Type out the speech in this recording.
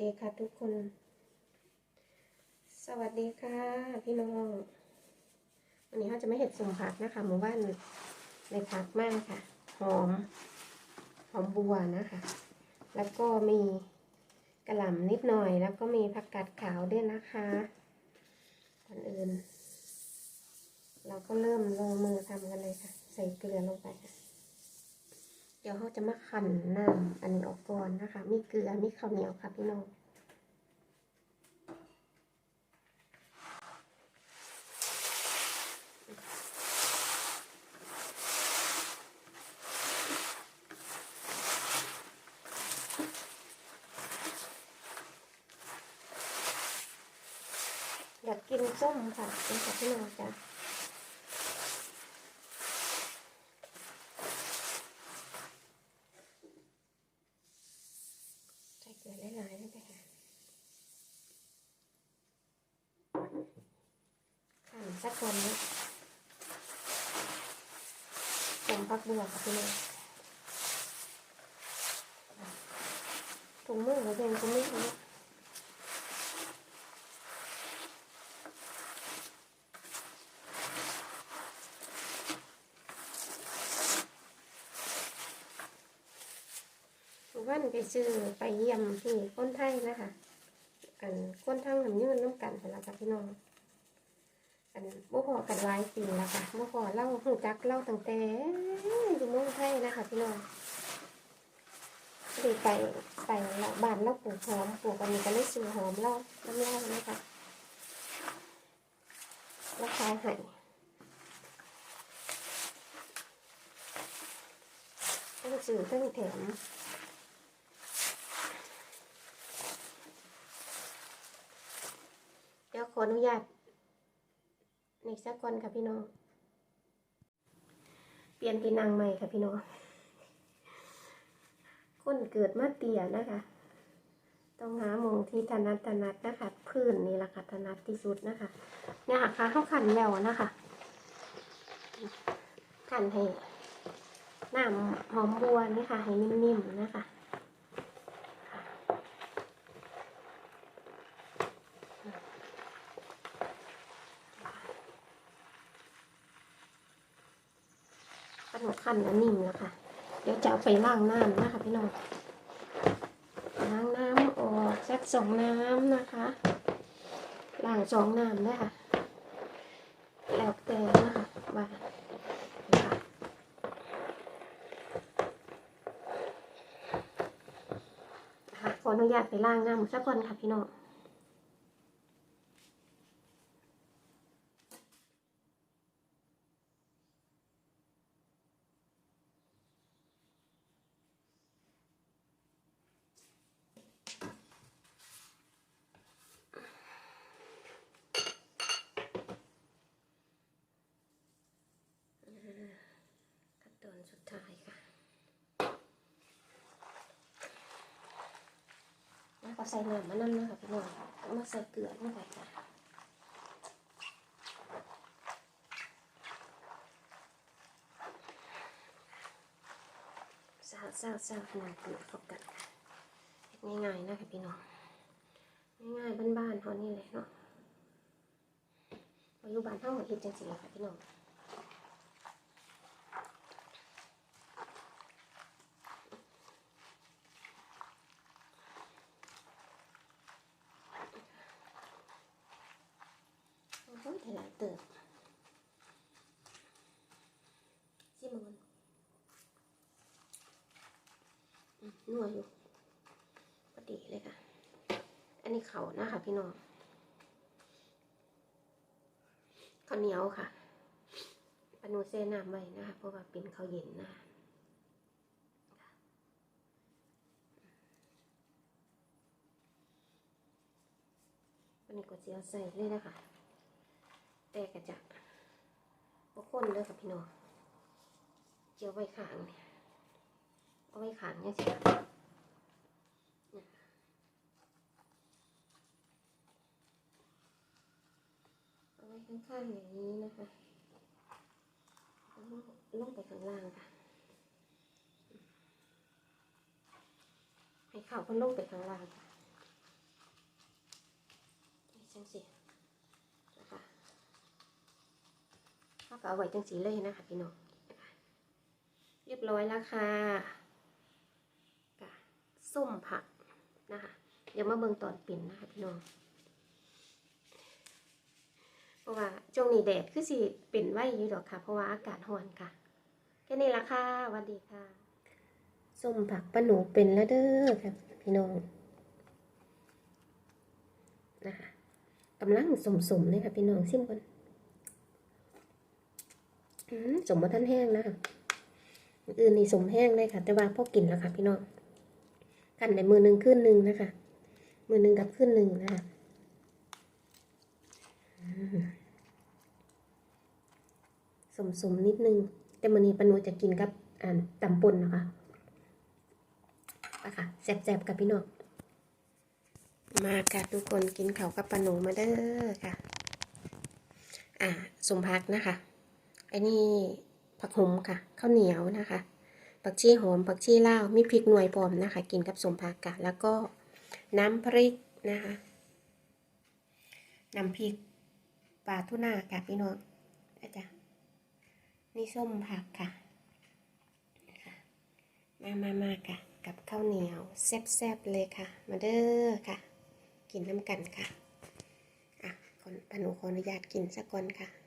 ดีค่ะทุกคน สวัสดีค่ะ พี่น้อง วันนี้เราจะไม่เห็ดสมผักนะคะหมู่บ้านในผักมากค่ะ หอม หอมบัวนะคะ แล้วก็มีกระหล่ำนิดหน่อย แล้วก็มีผักกาดขาวด้วยนะคะก่อนอื่น เราก็เริ่มลงมือทำกันเลยค่ะ ใส่เกลือลงไปค่ะ เดี๋ยวเราจะมาขั่นน้ำอันนี้ออกก่อ นะคะ มีเกลือ มีข้าวเหนียวค่ะพี่น้องอยากกินส้มค่ะนี่ค่ะพี่น้องจ้ะใส่เกลือหลายๆเลยค่ะ ขันสักคนนะผมพักบัวค่ะพี่น้องถุงมือหรือเป็นถุงมือเนี่ยวันไปซื้อไปเยี่ยมที่คนไทยนะคะ อันคนทั้งทำยืนน้ำกันไปแล้วค่ะพี่น้อง อันบ่พอกันหลายปีแล้วค่ะบ่พอเล่าหูจักเล่าตั้งแต่อยู่เมืองไทยนะคะพี่น้องด้ไปไปล้วบ้านเล่าปลูกหอมปลูกอันนี้ก็เลยซื้อหอมเล่าน้ำเล่านะคะแล้วขายให้ต้องซื้อเครื่องแถม เดี๋ยวขออนุญาตนี่สักคนค่ะพี่น้อง เปลี่ยนที่นางใหม่ค่ะพี่น้อง คนเกิดมาเตี่ยนะคะ ต้องหามองที่ถนัดถนัดนะคะ พื้นนี่แหละค่ะถนัดที่สุดนะคะ เนี่ยค่ะเขาขันแล้วนะคะ ขันให้น้ำหอมบัวนี่ค่ะ ให้นิ่มๆนะคะ ขนมขันแล้วนิ่มแล้วค่ะ เดี๋ยวจะเอาไปล้างน้ำนะคะพี่น้องล้างน้ำออกสักสองน้ำนะคะล้างสองน้ำได้ค่ะ แล้วแต่นะคะว่าค่ะคะขออนุญาตไปล้างน้ำสักคนค่ะพี่น้อง ขั้นตอน สุดท้ายค่ะ แล้วก็ใส่น้ำมันนั่นนะคะพี่น้องมาใส่เกลือลงไปค่ะซาซาซาขนาดเกลือเข้ากันค่ะเฮ็ดง่ายๆนะคะพี่น้องง่ายๆบ้านๆเท่านี้เลยเนาะปัจจุบันเท่าหัวเฮ็ดจังสิล่ะค่ะพี่น้อง โอ้หลายเติบซิมันนัวอยู่พอดีเลยค่ะ อันนี้เขานะคะพี่น้องข้าวเหนียวค่ะปนูเซน้ำไว้นะคะเพราะว่าเป็นข้าวเย็นนะคะวันนี้ก็เสียใส่เลยนะคะ แต่กระจะบกคนเลยค่ะพี่น้องเจียวไว้ขางเนี่ยเอาไว้ขางเนี่ยสิคะเนี่ยเอาไว้ข้างๆอย่างนี้นะคะล้วก็ลงไปข้างล่างค่ะ ให้ข่าวมันลงไปข้างล่างค่ะจังสินะคะ เขาก็เอาไว้จังสีเลยนะคะพี่น้องเรียบร้อยแล้วค่ะกะส้มผักนะคะ เดี๋ยวมาเบิ่งตอนปิ่นนะคะพี่น้องเพราะว่าช่วงนี้แดดคือสิเป็นไว้อยู่ดอกค่ะ เพราะว่าอากาศร้อนค่ะแค่นี้ละค่ะสวัสดีค่ะส้มผักป้าหนูเป็นแล้วเด้อครับพี่น้องนะคะกำลังสมๆเลยค่ะพี่น้องซิมก่อน สมมาท่านแห้งนะคะอื่นนี่สมแห้งเลยค่ะ แต่ว่าพอกินแล้วค่ะ พี่น้องกันในมือหนึ่งขึ้นหนึ่งนะคะ มือหนึ่งกับขึ้นหนึ่งนะคะอืมสมๆนิดนึง แต่มันนี้ปานูจะกินกับอ่าตำปนนะคะอะค่ะแซ่บๆกับพี่น้องมาค่ะทุกคนกินข้ากับปานูมาเด้อค่ะ อ่าสมพักนะคะ อ้นี่ผักหมค่ะข้าวเหนียวนะคะผักชีหอมผักชีเลามีพริกหน่วยพร้อมนะคะ กินกับสมผักกะแล้วก็น้ำพริกนะคะน้ำพริกปลาทูน่าค่ะพี่น้องอาจารย์นี่ส้มผักค่ะมามามาค่ะ กับข้าวเหนียวแซ่บๆเลยค่ะ มาเด้อค่ะ กินน้ำกันค่ะอะคนปานูขออนุญาตกินสักก่อนค่ะ